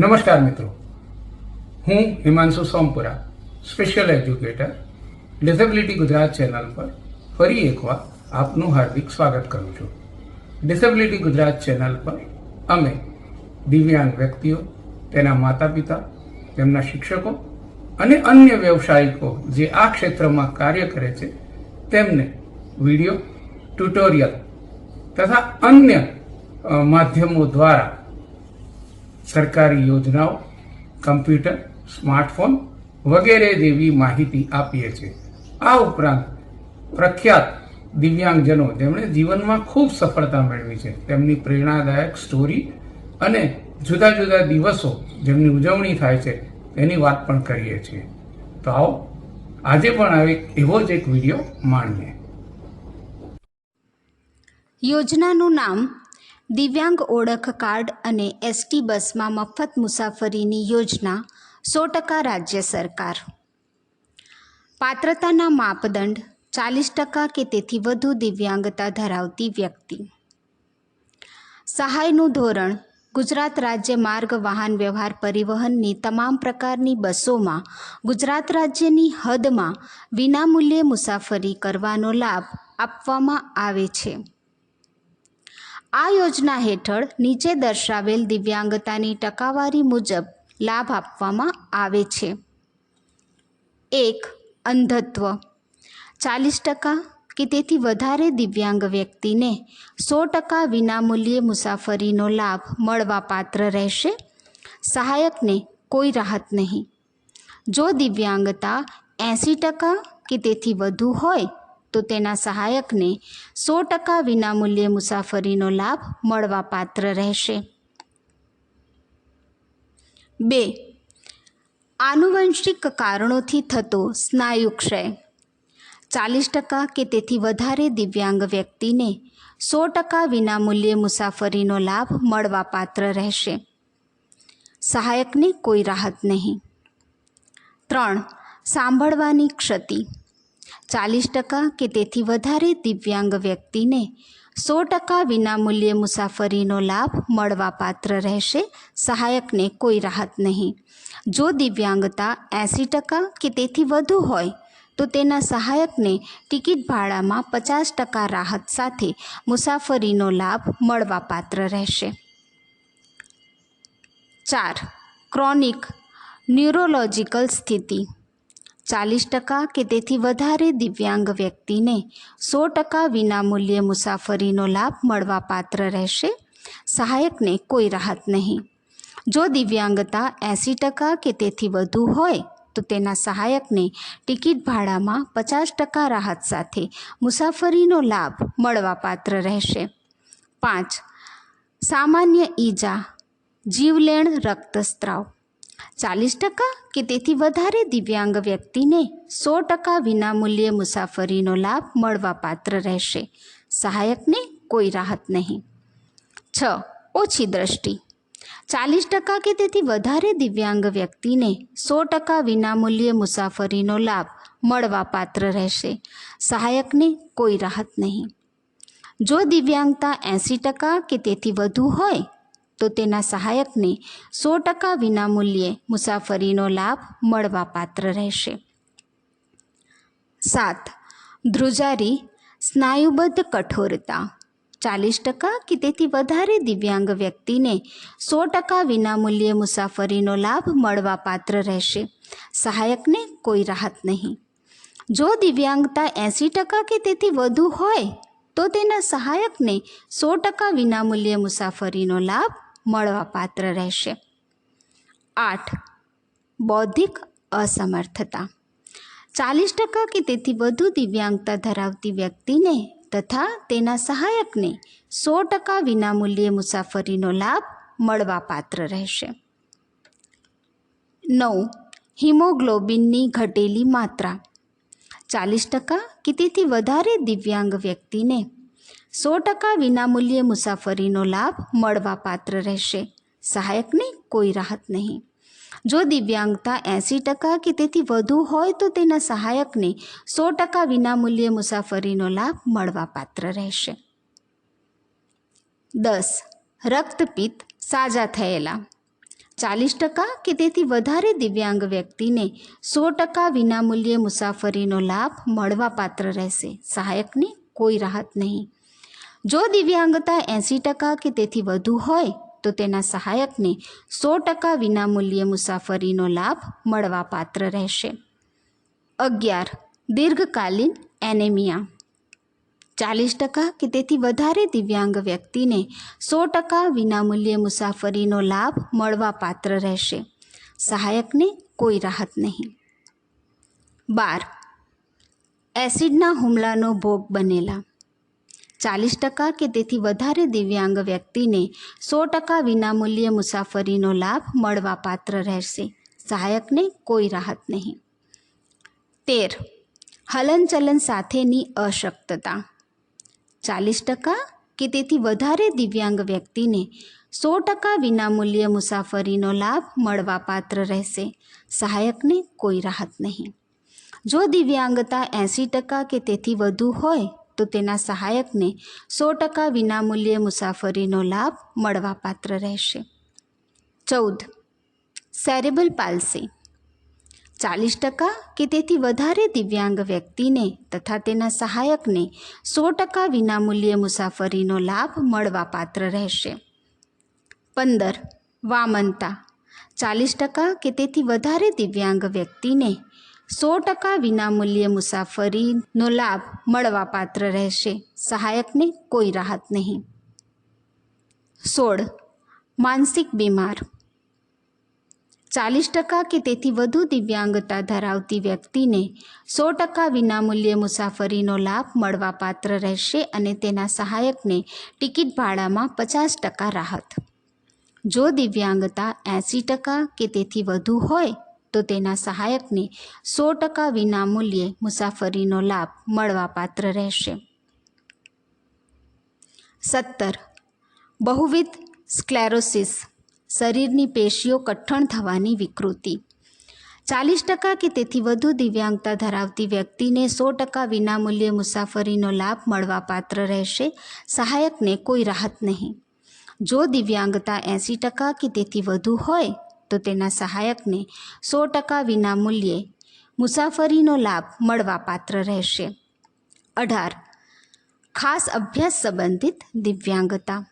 નમસ્કાર મિત્રો. હું Himanshu Sompura special educator disability Gujarat channel પર ફરી એકવાર આપનું હાર્દિક સ્વાગત કરું છું. ડિસેબિલિટી ગુજરાત ચેનલ પર અમે દિવ્યાંગ વ્યક્તિઓ, તેના માતા પિતા તેમના શિક્ષકો અને અન્ય વ્યવસાયિકો જે આ ક્ષેત્રમાં કાર્ય કરે છે, તેમને વીડિયો ટ્યુટોરિયલ તથા અન્ય માધ્યમો દ્વારા સરકારી યોજનાઓ, કમ્પ્યુટર, સ્માર્ટફોન વગેરે જેવી માહિતી આપીએ છીએ. આ ઉપરાંત પ્રખ્યાત દિવ્યાંગજનો જેમણે જીવનમાં ખૂબ સફળતા મેળવી છે. તેમની પ્રેરણાદાયક સ્ટોરી અને જુદા જુદા દિવસો જેમની ઉજવણી થાય છે તેની વાત પણ કરીએ છીએ. તો આવો, આજે પણ આવે એવો જ એક વીડિયો માણીએ. યોજનાનું નામ દિવ્યાંગ ઓળખ કાર્ડ અને એસટી બસમાં મફત મુસાફરીની યોજના, સો ટકા રાજ્ય સરકાર. પાત્રતાના માપદંડ, ચાલીસ ટકા કે તેથી વધુ દિવ્યાંગતા ધરાવતી વ્યક્તિ. સહાયનું ધોરણ, ગુજરાત રાજ્ય માર્ગ વાહન વ્યવહાર પરિવહનની તમામ પ્રકારની બસોમાં, ગુજરાત રાજ્યની હદમાં વિનામૂલ્યે મુસાફરી કરવાનો લાભ આપવામાં આવે છે. આ યોજના હેઠળ નીચે દર્શાવેલ દિવ્યાંગતાની ટકાવારી મુજબ લાભ આપવામાં આવે છે. એક, અંધત્વ. ચાલીસ ટકા કે તેથી વધારે દિવ્યાંગ વ્યક્તિને સો ટકા વિનામૂલ્યે મુસાફરીનો લાભ મળવાપાત્ર રહેશે. સહાયકને કોઈ રાહત નહીં. જો દિવ્યાંગતા એંસી ટકા કે તેથી વધુ હોય તો તેના સહાયકને સો ટકા વિનામૂલ્યે મુસાફરીનો લાભ મળવાપાત્ર રહેશે. બે. આનુવંશિક કારણોથી થતો સ્નાયુ ક્ષય. ચાલીસ ટકા કે તેથી વધારે દિવ્યાંગ વ્યક્તિને સો ટકા વિનામૂલ્યે મુસાફરીનો લાભ મળવાપાત્ર રહેશે. સહાયકને કોઈ રાહત નહીં. ત્રણ. સાંભળવાની ક્ષતિ. ચાલીસ ટકા કે તેથી વધારે દિવ્યાંગ વ્યક્તિને સો ટકા વિનામૂલ્યે મુસાફરીનો લાભ મળવાપાત્ર રહેશે, સહાયકને કોઈ રાહત નહીં. જો દિવ્યાંગતા એંસી ટકા કે તેથી વધુ હોય, તો તેના સહાયકને ટિકિટ ભાડામાં પચાસ ટકા રાહત સાથે મુસાફરીનો લાભ મળવાપાત્ર રહેશે. ચાર. ક્રોનિક ન્યુરોલોજિકલ સ્થિતિ. ચાલીસ ટકા કે તેથી વધારે દિવ્યાંગ વ્યક્તિને સો ટકા વિનામૂલ્યે મુસાફરીનો લાભ મળવાપાત્ર રહેશે. સહાયકને કોઈ રાહત નહીં. જો દિવ્યાંગતા એંસી ટકા કે તેથી વધુ હોય, તો તેના સહાયકને ટિકિટ ભાડામાં પચાસ ટકા રાહત સાથે મુસાફરીનો લાભ મળવાપાત્ર રહેશે. પાંચ. સામાન્ય ઈજા. જીવલેણ રક્તસ્રાવ ચાલીસ ટકા કે તેથી વધારે દિવ્યાંગ વ્યક્તિને સો ટકા વિનામૂલ્યે મુસાફરીનો લાભ મળવાપાત્ર રહેશે. સહાયકને કોઈ રાહત નહીં. છ. ઓછી દ્રષ્ટિ. ચાલીસ ટકા કે તેથી વધારે દિવ્યાંગ વ્યક્તિને સો ટકા વિનામૂલ્યે મુસાફરીનો લાભ મળવાપાત્ર રહેશે. સહાયકને કોઈ રાહત નહીં. જો દિવ્યાંગતા એંસી ટકા કે તેથી વધુ હોય તો તેના સહાયકને સો ટકા વિનામૂલ્યે મુસાફરીનો લાભ મળવાપાત્ર રહેશે. સાત, ધ્રુજારી સ્નાયુબદ્ધ કઠોરતા. ચાલીસ ટકા કે તેથી વધારે દિવ્યાંગ વ્યક્તિને સો ટકા વિનામૂલ્યે મુસાફરીનો લાભ મળવાપાત્ર રહેશે. સહાયકને કોઈ રાહત નહીં. જો દિવ્યાંગતા એંસી ટકા કે તેથી વધુ હોય, તો તેના સહાયકને સો ટકા વિનામૂલ્યે મુસાફરીનો લાભ મળવાપાત્ર રહેશે. આઠ. બૌદ્ધિક અસમર્થતા. ચાલીસ ટકા કે તેથી વધુ દિવ્યાંગતા ધરાવતી વ્યક્તિને તથા તેના સહાયકને સો ટકા વિનામૂલ્યે મુસાફરીનો લાભ મળવાપાત્ર રહેશે. નવ. હિમોગ્લોબિનની ઘટેલી માત્રા. ચાલીસ ટકા કે તેથી વધારે દિવ્યાંગ વ્યક્તિને સો ટકા વિનામૂલ્યે મુસાફરીનો લાભ મળવાપાત્ર રહેશે. સહાયકને કોઈ રાહત નહીં. જો દિવ્યાંગતા એંસી ટકા કે તેથી વધુ હોય તો તેના સહાયકને સો ટકા વિનામૂલ્યે મુસાફરીનો લાભ મળવાપાત્ર રહેશે. દસ. રક્તપિત્ત સાજા થયેલા. ચાલીસ ટકા કે તેથી વધારે દિવ્યાંગ વ્યક્તિને સો ટકા વિનામૂલ્યે મુસાફરીનો લાભ મળવાપાત્ર રહેશે. સહાયકને કોઈ રાહત નહીં. જો દિવ્યાંગતા એંસી ટકા કે તેથી વધુ હોય, તો તેના સહાયકને સો ટકા વિનામૂલ્યે મુસાફરીનો લાભ મળવા પાત્ર રહેશે. અગિયાર. દીર્ઘકાલીન એનેમિયા. ચાલીસ ટકા કે તેથી વધારે દિવ્યાંગ વ્યક્તિને સો ટકા વિનામૂલ્યે મુસાફરીનો લાભ મળવાપાત્ર રહેશે. સહાયકને કોઈ રાહત નહીં. બાર. એસિડના હુમલાનો ભોગ બનેલા. ચાલીસ ટકા કે તેથી વધારે દિવ્યાંગ વ્યક્તિને સો ટકા વિનામૂલ્યે મુસાફરીનો લાભ મળવાપાત્ર રહેશે. સહાયકને કોઈ રાહત નહીં. તેર. હલનચલન સાથેની અશક્તતા. ચાલીસ ટકા કે તેથી વધારે દિવ્યાંગ વ્યક્તિને સો ટકા વિનામૂલ્યે મુસાફરીનો લાભ મળવાપાત્ર રહેશે. સહાયકને કોઈ રાહત નહીં. જો દિવ્યાંગતા એંસી ટકા કે તેથી વધુ હોય તો તેના સહાયકને સો ટકા વિનામૂલ્યે મુસાફરીનો લાભ મળવાપાત્ર રહેશે. ચૌદ. સેરેબલ પાલ્સી ચાલીસ ટકા કે તેથી વધારે દિવ્યાંગ વ્યક્તિને તથા તેના સહાયકને સો ટકા વિનામૂલ્યે મુસાફરીનો લાભ મળવાપાત્ર રહેશે. પંદર. વામનતા. ચાલીસ ટકા કે તેથી વધારે દિવ્યાંગ વ્યક્તિને સો ટકા વિનામૂલ્યે મુસાફરીનો લાભ મળવાપાત્ર રહેશે. સહાયકને કોઈ રાહત નહીં. સોળ. માનસિક બીમાર. ચાલીસ ટકા કે તેથી વધુ દિવ્યાંગતા ધરાવતી વ્યક્તિને સો ટકા વિનામૂલ્યે મુસાફરીનો લાભ મળવાપાત્ર રહેશે અને તેના સહાયકને ટિકિટ ભાડામાં પચાસ ટકા રાહત. જો દિવ્યાંગતા એંસી ટકા કે તેથી વધુ હોય તો તેના સહાયકને સો ટકા વિનામૂલ્યે મુસાફરીનો લાભ મળવાપાત્ર રહેશે. સત્તર. બહુવિધ સ્ક્લેરોસિસ શરીરની પેશીઓ કઠણ થવાની વિકૃતિ. ચાલીસ ટકા કે તેથી વધુ દિવ્યાંગતા ધરાવતી વ્યક્તિને સો ટકા વિનામૂલ્યે મુસાફરીનો લાભ મળવાપાત્ર રહેશે. સહાયકને કોઈ રાહત નહીં. જો દિવ્યાંગતા એંસી ટકા કે તેથી વધુ હોય તો તેના સહાયકને સો ટકા વિનામૂલ્યે મુસાફરીનો લાભ મળવાપાત્ર રહેશે. અઢાર. ખાસ અભ્યાસ સંબંધિત દિવ્યાંગતા.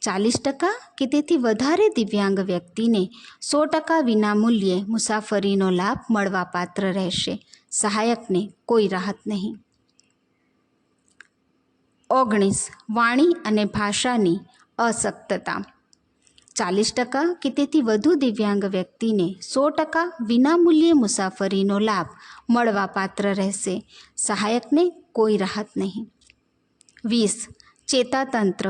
ચાલીસ ટકા કે તેથી વધારે દિવ્યાંગ વ્યક્તિને સો ટકા વિનામૂલ્યે મુસાફરીનો લાભ મળવાપાત્ર રહેશે. સહાયકને કોઈ રાહત નહીં. ઓગણીસ. વાણી અને ભાષાની અશક્તતા ચાલીસ ટકા કે તેથી વધુ દિવ્યાંગ વ્યક્તિને સો ટકા વિનામૂલ્યે મુસાફરીનો લાભ મળવાપાત્ર રહેશે. સહાયકને કોઈ રાહત નહીં. વીસ, ચેતાતંત્ર.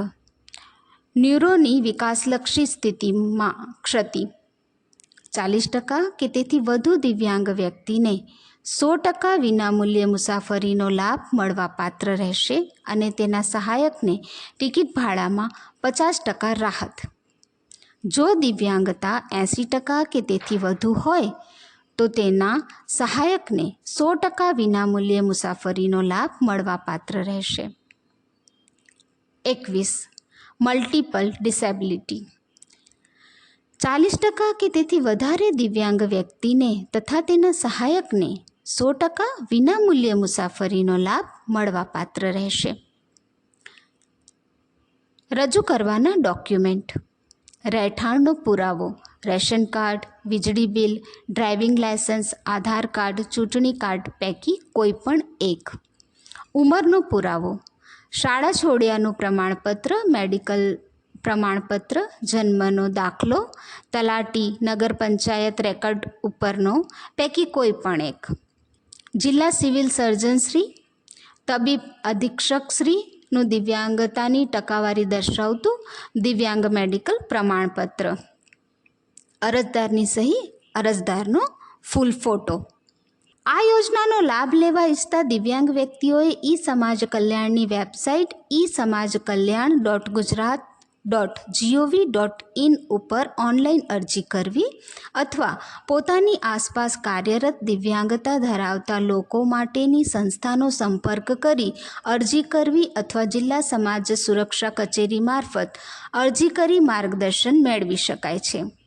ન્યુરોની વિકાસલક્ષી સ્થિતિમાં ક્ષતિ. ચાલીસ ટકા કે તેથી વધુ દિવ્યાંગ વ્યક્તિને સો ટકા વિનામૂલ્યે મુસાફરીનો લાભ મળવાપાત્ર રહેશે અને તેના સહાયકને ટિકિટ ભાડામાં પચાસ ટકા રાહત. જો દિવ્યાંગતા એંસી ટકા કે તેથી વધુ હોય, તો તેના સહાયકને સો ટકા વિનામૂલ્યે મુસાફરીનો લાભ મળવાપાત્ર રહેશે. એકવીસ મલ્ટિપલ ડિસેબિલિટી ચાલીસ ટકા કે તેથી વધારે દિવ્યાંગ વ્યક્તિને તથા તેના સહાયકને સો ટકા વિનામૂલ્યે મુસાફરીનો લાભ મળવાપાત્ર રહેશે. રજૂ કરવાના ડોક્યુમેન્ટ રહેઠાણનો પુરાવો, રેશન કાર્ડ, વીજળી bill, driving licence Aadhaar card, ચૂંટણી કાર્ડ પૈકી કોઈ પણ એક. ઉંમરનો પુરાવો. શાળા છોડ્યાનું પ્રમાણપત્ર, મેડિકલ પ્રમાણપત્ર, જન્મનો દાખલો, તલાટી, નગર પંચાયત રેકર્ડ ઉપરનો પૈકી કોઈ પણ એક. જિલ્લા સિવિલ સર્જન શ્રી, તબીબ અધિક્ષક શ્રીનું દિવ્યાંગતાની ટકાવારી દર્શાવતું દિવ્યાંગ મેડિકલ પ્રમાણપત્ર. અરજદારની સહી, અરજદારનો ફૂલ ફોટો. આ યોજનાનો લાભ લેવા ઈચ્છતા દિવ્યાંગ વ્યક્તિઓએ ઈ સમાજ કલ્યાણની website e Samaj Kalyan dot Gujarat dot G O V dot in ઉપર ઓનલાઈન અરજી કરવી અથવા પોતાની આસપાસ કાર્યરત દિવ્યાંગતા ધરાવતા લોકો માટેની સંસ્થાનો સંપર્ક કરી અરજી કરવી અથવા જિલ્લા સમાજ સુરક્ષા કચેરી મારફત અરજી કરી માર્ગદર્શન મેળવી શકાય છે.